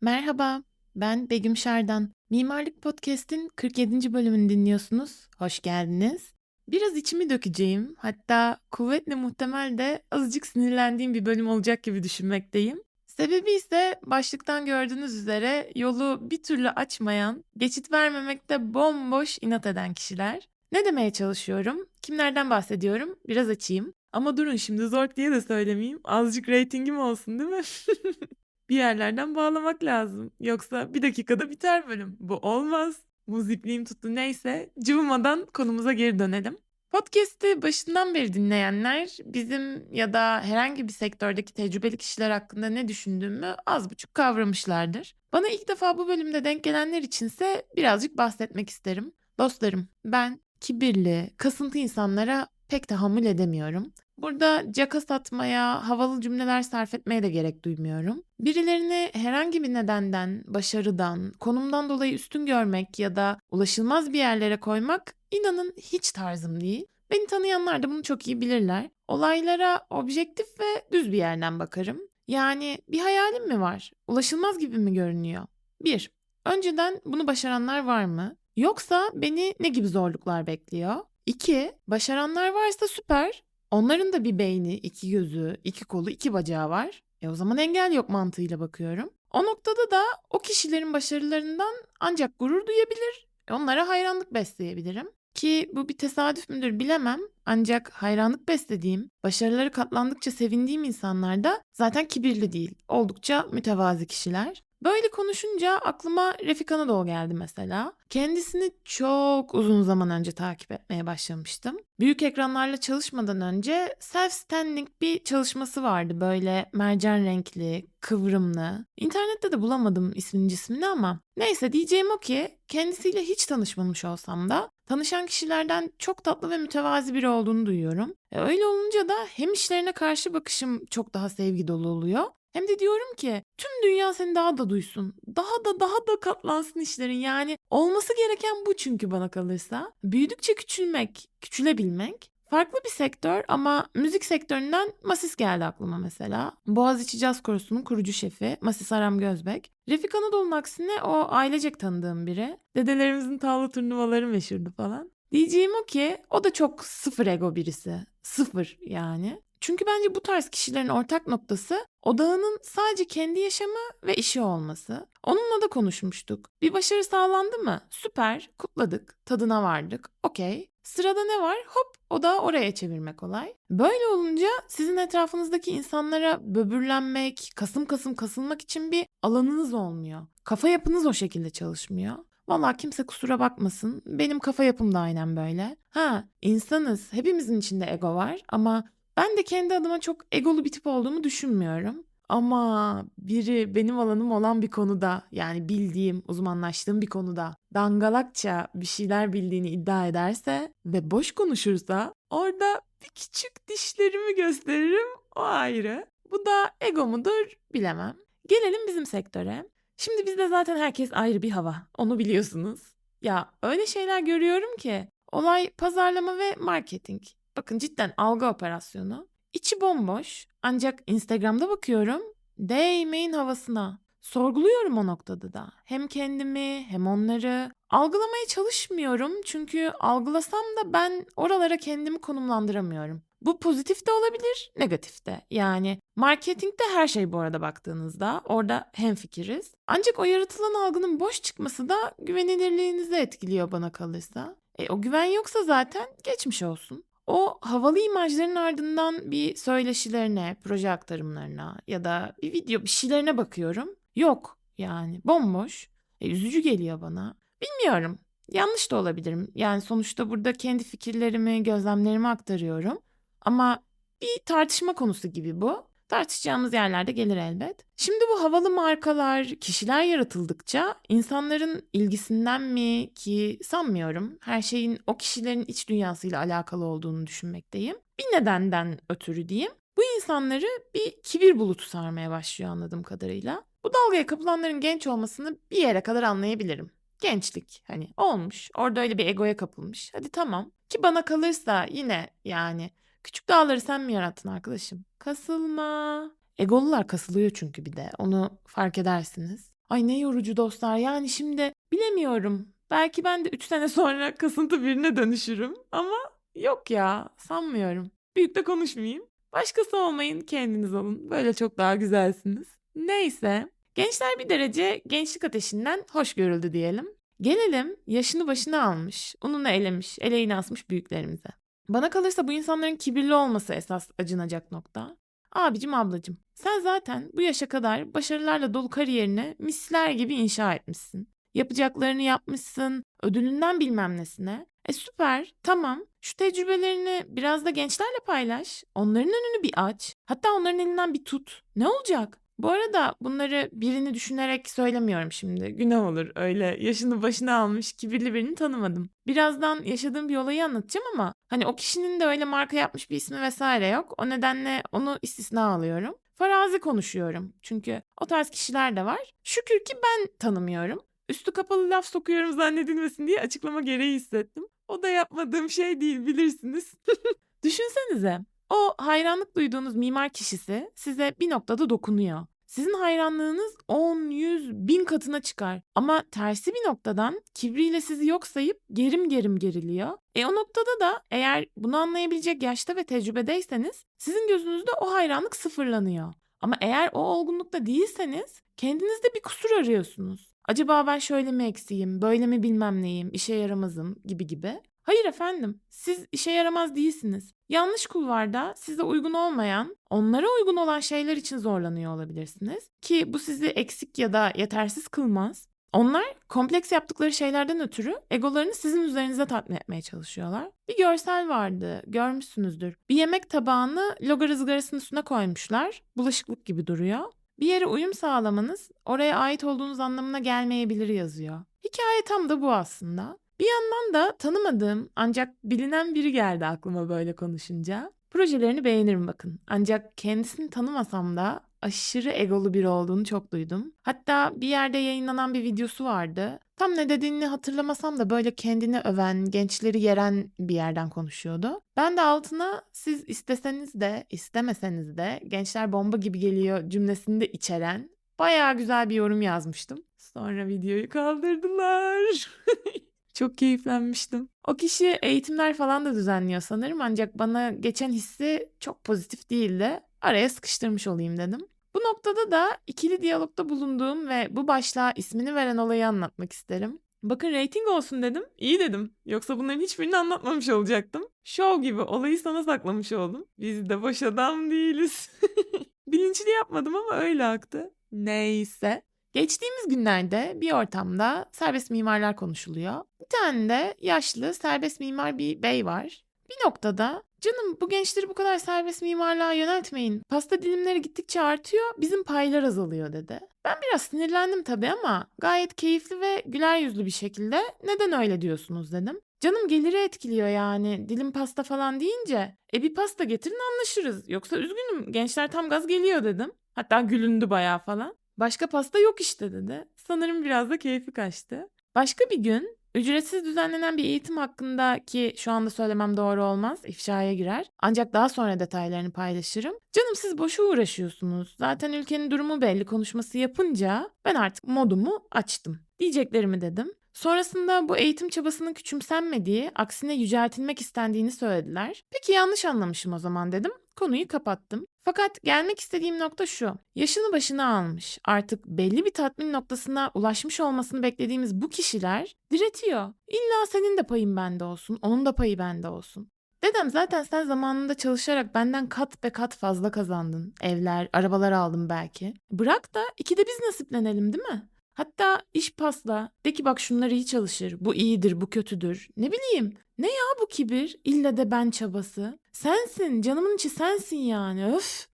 Merhaba, ben Begüm Şerdan. Mimarlık Podcast'in 47. bölümünü dinliyorsunuz. Hoş geldiniz. Biraz içimi dökeceğim. Hatta kuvvetle muhtemel de azıcık sinirlendiğim bir bölüm olacak gibi düşünmekteyim. Sebebi ise başlıktan gördüğünüz üzere yolu bir türlü açmayan, geçit vermemekte bomboş inat eden kişiler. Ne demeye çalışıyorum? Kimlerden bahsediyorum? Biraz açayım. Ama durun şimdi zor diye de söylemeyeyim. Azıcık reytingim olsun değil mi? bir yerlerden bağlamak lazım. Yoksa bir dakikada biter bölüm. Bu olmaz. Muzipliğim tuttu neyse. Cıvımadan konumuza geri dönelim. Podcast'i başından beri dinleyenler bizim ya da herhangi bir sektördeki tecrübeli kişiler hakkında ne düşündüğümü az buçuk kavramışlardır. Bana ilk defa bu bölümde denk gelenler içinse birazcık bahsetmek isterim. Dostlarım, ben kibirli, kasıntı insanlara pek tahammül edemiyorum. Burada caka satmaya, havalı cümleler sarf etmeye de gerek duymuyorum. Birilerini herhangi bir nedenden, başarıdan, konumdan dolayı üstün görmek ya da ulaşılmaz bir yerlere koymak inanın hiç tarzım değil. Beni tanıyanlar da bunu çok iyi bilirler. Olaylara objektif ve düz bir yerden bakarım. Yani bir hayalim mi var? Ulaşılmaz gibi mi görünüyor? 1. Önceden bunu başaranlar var mı? Yoksa beni ne gibi zorluklar bekliyor? 2. Başaranlar varsa süper. Onların da bir beyni, iki gözü, iki kolu, iki bacağı var. E o zaman engel yok mantığıyla bakıyorum. O noktada da o kişilerin başarılarından ancak gurur duyabilir, e onlara hayranlık besleyebilirim. Ki bu bir tesadüf müdür bilemem. Ancak hayranlık beslediğim, başarıları katlandıkça sevindiğim insanlar da zaten kibirli değil. Oldukça mütevazi kişiler. Böyle konuşunca aklıma Refik Anadol geldi mesela. Kendisini çok uzun zaman önce takip etmeye başlamıştım. Büyük ekranlarla çalışmadan önce self-standing bir çalışması vardı böyle mercan renkli, kıvrımlı. İnternette de bulamadım isminin cismini ama neyse diyeceğim o ki kendisiyle hiç tanışmamış olsam da tanışan kişilerden çok tatlı ve mütevazi biri olduğunu duyuyorum. E öyle olunca da hem işlerine karşı bakışım çok daha sevgi dolu oluyor hem de diyorum ki tüm dünya seni daha da duysun. Daha da daha da katlansın işlerin. Yani olması gereken bu çünkü bana kalırsa. Büyüdükçe küçülmek, küçülebilmek. Farklı bir sektör ama müzik sektöründen Masis geldi aklıma mesela. Boğaziçi Caz Korosu'nun kurucu şefi Masis Aram Gözbek. Refik Anadolu'nun aksine o ailecek tanıdığım biri. Dedelerimizin tavla turnuvaları meşhurdu falan. Diyeceğim o ki o da çok sıfır ego birisi. Sıfır yani. Çünkü bence bu tarz kişilerin ortak noktası odağının sadece kendi yaşamı ve işi olması. Onunla da konuşmuştuk. Bir başarı sağlandı mı? Süper, kutladık, tadına vardık. Okey. Sırada ne var? Hop odağı oraya çevirmek olay. Böyle olunca sizin etrafınızdaki insanlara böbürlenmek, kasım kasım kasılmak için bir alanınız olmuyor. Kafa yapınız o şekilde çalışmıyor. Valla kimse kusura bakmasın. Benim kafa yapım da aynen böyle. Ha insanız. Hepimizin içinde ego var ama ben de kendi adıma çok egolu bir tip olduğumu düşünmüyorum. Ama biri benim alanım olan bir konuda yani bildiğim, uzmanlaştığım bir konuda dangalakça bir şeyler bildiğini iddia ederse ve boş konuşursa orada bir küçük dişlerimi gösteririm o ayrı. Bu da ego mudur bilemem. Gelelim bizim sektöre. Şimdi bizde zaten herkes ayrı bir hava. Onu biliyorsunuz. Ya öyle şeyler görüyorum ki olay pazarlama ve marketing. Bakın cidden algı operasyonu. İçi bomboş ancak Instagram'da bakıyorum değmeyin havasına. Sorguluyorum o noktada da. Hem kendimi hem onları. Algılamaya çalışmıyorum çünkü algılasam da ben oralara kendimi konumlandıramıyorum. Bu pozitif de olabilir, negatif de. Yani marketingde her şey bu arada baktığınızda orada hem fikiriz. Ancak o yaratılan algının boş çıkması da güvenilirliğinizi etkiliyor bana kalırsa. E, o güven yoksa zaten geçmiş olsun. O havalı imajların ardından bir söyleşilerine, proje aktarımlarına ya da bir video bir şeylerine bakıyorum. Yok yani bomboş. E, üzücü geliyor bana. Bilmiyorum. Yanlış da olabilirim. Yani sonuçta burada kendi fikirlerimi, gözlemlerimi aktarıyorum. Ama bir tartışma konusu gibi bu. Tartışacağımız yerlerde gelir elbet. Şimdi bu havalı markalar, kişiler yaratıldıkça insanların ilgisinden mi ki sanmıyorum. Her şeyin o kişilerin iç dünyasıyla alakalı olduğunu düşünmekteyim. Bir nedenden ötürü diyeyim. Bu insanları bir kibir bulutu sarmaya başlıyor anladığım kadarıyla. Bu dalgaya kapılanların genç olmasını bir yere kadar anlayabilirim. Gençlik hani olmuş. Orada öyle bir egoya kapılmış. Hadi tamam. Ki bana kalırsa yine yani küçük dağları sen mi yarattın arkadaşım? Kasılma. Egolular kasılıyor çünkü bir de. Onu fark edersiniz. Ay ne yorucu dostlar. Yani şimdi bilemiyorum. Belki ben de 3 sene sonra kasıntı birine dönüşürüm. Ama yok ya sanmıyorum. Büyük de konuşmayayım. Başkası olmayın kendiniz olun. Böyle çok daha güzelsiniz. Neyse. Gençler bir derece gençlik ateşinden hoş görüldü diyelim. Gelelim yaşını başına almış, ununu elemiş, eleğini asmış büyüklerimize. Bana kalırsa bu insanların kibirli olması esas acınacak nokta. Abicim ablacım sen zaten bu yaşa kadar başarılarla dolu kariyerini misler gibi inşa etmişsin. Yapacaklarını yapmışsın, ödülünden bilmem nesine. E süper, tamam. Şu tecrübelerini biraz da gençlerle paylaş. Onların önünü bir aç. Hatta onların elinden bir tut. Ne olacak? Bu arada bunları birini düşünerek söylemiyorum şimdi. Günah olur öyle yaşını başına almış kibirli birini tanımadım. Birazdan yaşadığım bir olayı anlatacağım ama hani o kişinin de öyle marka yapmış bir ismi vesaire yok. O nedenle onu istisna alıyorum. Farazi konuşuyorum. Çünkü o tarz kişiler de var. Şükür ki ben tanımıyorum. Üstü kapalı laf sokuyorum zannedilmesin diye açıklama gereği hissettim. O da yapmadığım şey değil bilirsiniz. Düşünsenize o hayranlık duyduğunuz mimar kişisi size bir noktada dokunuyor. Sizin hayranlığınız 10, 100, bin katına çıkar. Ama tersi bir noktadan kibriyle sizi yok sayıp gerim gerim geriliyor. E o noktada da eğer bunu anlayabilecek yaşta ve tecrübedeyseniz sizin gözünüzde o hayranlık sıfırlanıyor. Ama eğer o olgunlukta değilseniz kendinizde bir kusur arıyorsunuz. Acaba ben şöyle mi eksiyim, böyle mi bilmem neyim, işe yaramazım gibi gibi. Hayır efendim, siz işe yaramaz değilsiniz. Yanlış kulvarda size uygun olmayan, onlara uygun olan şeyler için zorlanıyor olabilirsiniz. Ki bu sizi eksik ya da yetersiz kılmaz. Onlar kompleks yaptıkları şeylerden ötürü egolarını sizin üzerinize tatmin etmeye çalışıyorlar. Bir görsel vardı, görmüşsünüzdür. Bir yemek tabağını logar ızgarasının üstüne koymuşlar. Bulaşıklık gibi duruyor. Bir yere uyum sağlamanız oraya ait olduğunuz anlamına gelmeyebilir yazıyor. Hikaye tam da bu aslında. Bir yandan da tanımadığım ancak bilinen biri geldi aklıma böyle konuşunca. Projelerini beğenirim bakın. Ancak kendisini tanımasam da aşırı egolu biri olduğunu çok duydum. Hatta bir yerde yayınlanan bir videosu vardı. Tam ne dediğini hatırlamasam da böyle kendini öven, gençleri yeren bir yerden konuşuyordu. Ben de altına siz isteseniz de istemeseniz de gençler bomba gibi geliyor cümlesini de içeren bayağı güzel bir yorum yazmıştım. Sonra videoyu kaldırdılar. Çok keyiflenmiştim. O kişi eğitimler falan da düzenliyor sanırım ancak bana geçen hissi çok pozitif değildi. Araya sıkıştırmış olayım dedim. Bu noktada da ikili diyalogda bulunduğum ve bu başlığa ismini veren olayı anlatmak isterim. Bakın rating olsun dedim. İyi dedim. Yoksa bunların hiçbirini anlatmamış olacaktım. Show gibi olayı sana saklamış oldum. Biz de boş adam değiliz. Bilinçli yapmadım ama öyle aktı. Neyse. Geçtiğimiz günlerde bir ortamda serbest mimarlar konuşuluyor. Bir tane de yaşlı serbest mimar bir bey var. Bir noktada canım bu gençleri bu kadar serbest mimarlığa yöneltmeyin. Pasta dilimleri gittikçe artıyor bizim paylar azalıyor dedi. Ben biraz sinirlendim tabii ama gayet keyifli ve güler yüzlü bir şekilde neden öyle diyorsunuz dedim. Canım geliri etkiliyor yani dilim pasta falan deyince. E bir pasta getirin anlaşırız. Yoksa üzgünüm gençler tam gaz geliyor dedim. Hatta gülündü bayağı falan. Başka pasta yok işte dedi. Sanırım biraz da keyfi kaçtı. Başka bir gün ücretsiz düzenlenen bir eğitim hakkında ki şu anda söylemem doğru olmaz, ifşaya girer. Ancak daha sonra detaylarını paylaşırım. Canım siz boşu uğraşıyorsunuz. Zaten ülkenin durumu belli konuşması yapınca ben artık modumu açtım. Diyeceklerimi dedim. Sonrasında bu eğitim çabasının küçümsenmediği, aksine yüceltilmek istendiğini söylediler. Peki yanlış anlamışım o zaman dedim. Konuyu kapattım. Fakat gelmek istediğim nokta şu. Yaşını başına almış, artık belli bir tatmin noktasına ulaşmış olmasını beklediğimiz bu kişiler diretiyor. İlla senin de payın bende olsun, onun da payı bende olsun. Dedem zaten sen zamanında çalışarak benden kat be kat fazla kazandın. Evler, arabalar aldın belki. Bırak da ikide biz nasiplenelim değil mi? Hatta iş pasla. De ki bak şunlar iyi çalışır. Bu iyidir, bu kötüdür. Ne bileyim. Ne ya bu kibir? İlle de ben çabası. Sensin, canımın içi sensin yani. Öf.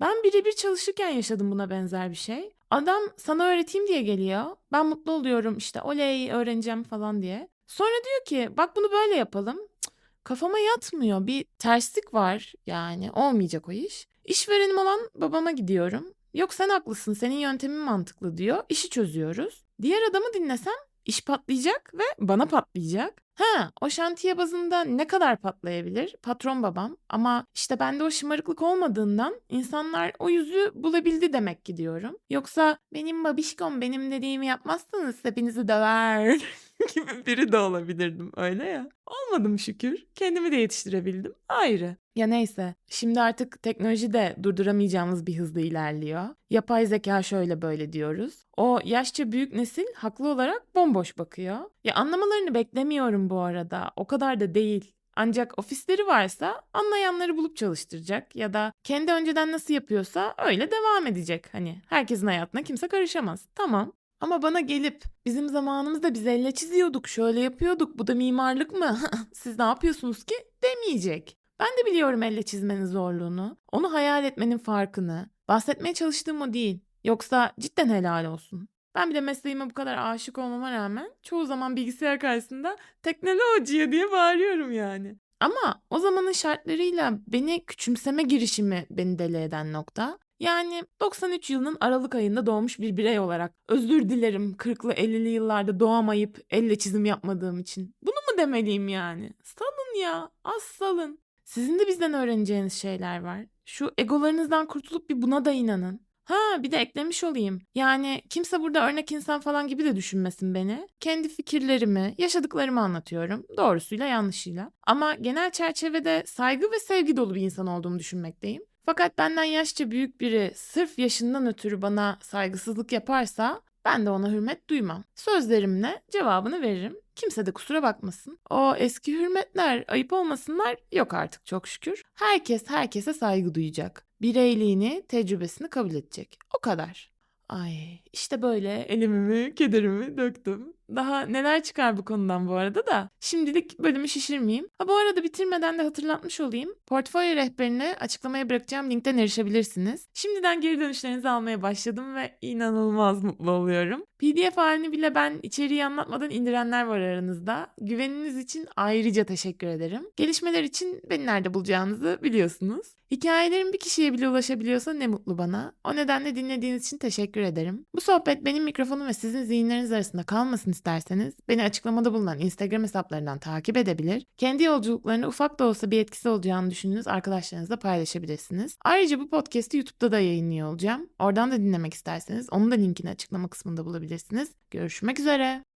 Ben birebir çalışırken yaşadım buna benzer bir şey. Adam sana öğreteyim diye geliyor. Ben mutlu oluyorum işte oley öğreneceğim falan diye. Sonra diyor ki bak bunu böyle yapalım. Kafama yatmıyor. Bir terslik var yani olmayacak o iş. İşverenim olan babama gidiyorum. Yok sen haklısın senin yöntemin mantıklı diyor. İşi çözüyoruz. Diğer adamı dinlesem İş patlayacak ve bana patlayacak. Ha, o şantiye bazında ne kadar patlayabilir? Patron babam. Ama işte bende o şımarıklık olmadığından insanlar o yüzü bulabildi demek ki diyorum. Yoksa benim babişkom benim dediğimi yapmazsanız hepinizi döver gibi biri de olabilirdim öyle ya. Olmadım şükür. Kendimi de yetiştirebildim. Ayrı. Ya neyse. Şimdi artık teknoloji de durduramayacağımız bir hızla ilerliyor. Yapay zeka şöyle böyle diyoruz. O yaşça büyük nesil haklı olarak bomboş bakıyor. Ya anlamalarını beklemiyorum bu arada. O kadar da değil. Ancak ofisleri varsa anlayanları bulup çalıştıracak ya da kendi önceden nasıl yapıyorsa öyle devam edecek. Hani herkesin hayatına kimse karışamaz. Tamam. Ama bana gelip bizim zamanımızda biz elle çiziyorduk, şöyle yapıyorduk, bu da mimarlık mı? Siz ne yapıyorsunuz ki? demeyecek. Ben de biliyorum elle çizmenin zorluğunu. Onu hayal etmenin farkını. Bahsetmeye çalıştığım o değil. Yoksa cidden helal olsun. Ben bir de mesleğime bu kadar aşık olmama rağmen çoğu zaman bilgisayar karşısında teknolojiye diye bağırıyorum yani. Ama o zamanın şartlarıyla beni küçümseme girişimi beni deli eden nokta. Yani 93 yılının Aralık ayında doğmuş bir birey olarak özür dilerim 40'lı 50'li yıllarda doğamayıp elle çizim yapmadığım için. Bunu mu demeliyim yani? Salın ya, az salın. Sizin de bizden öğreneceğiniz şeyler var. Şu egolarınızdan kurtulup bir buna da inanın. Ha bir de eklemiş olayım. Yani kimse burada örnek insan falan gibi de düşünmesin beni. Kendi fikirlerimi, yaşadıklarımı anlatıyorum. Doğrusuyla yanlışıyla. Ama genel çerçevede saygı ve sevgi dolu bir insan olduğumu düşünmekteyim. Fakat benden yaşça büyük biri sırf yaşından ötürü bana saygısızlık yaparsa ben de ona hürmet duymam. Sözlerimle cevabını veririm. Kimse de kusura bakmasın. O eski hürmetler, ayıp olmasınlar yok artık çok şükür. Herkes herkese saygı duyacak. Bireyliğini, tecrübesini kabul edecek. O kadar. Ay işte böyle elimimi, kederimi döktüm. Daha neler çıkar bu konudan bu arada da. Şimdilik bölümü şişirmeyeyim. Ha bu arada bitirmeden de hatırlatmış olayım. Portfolyo rehberine açıklamaya bırakacağım linkten erişebilirsiniz. Şimdiden geri dönüşlerinizi almaya başladım ve inanılmaz mutlu oluyorum. PDF halini bile ben içeriği anlatmadan indirenler var aranızda. Güveniniz için ayrıca teşekkür ederim. Gelişmeler için beni nerede bulacağınızı biliyorsunuz. Hikayelerim bir kişiye bile ulaşabiliyorsa ne mutlu bana. O nedenle dinlediğiniz için teşekkür ederim. Bu sohbet benim mikrofonum ve sizin zihinleriniz arasında kalmasın isterseniz beni açıklamada bulunan Instagram hesaplarından takip edebilir. Kendi yolculuklarında ufak da olsa bir etkisi olacağını düşündüğünüz arkadaşlarınızla paylaşabilirsiniz. Ayrıca bu podcast'i YouTube'da da yayınlıyor olacağım. Oradan da dinlemek isterseniz onun da linkini açıklama kısmında bulabilirsiniz. Görüşmek üzere.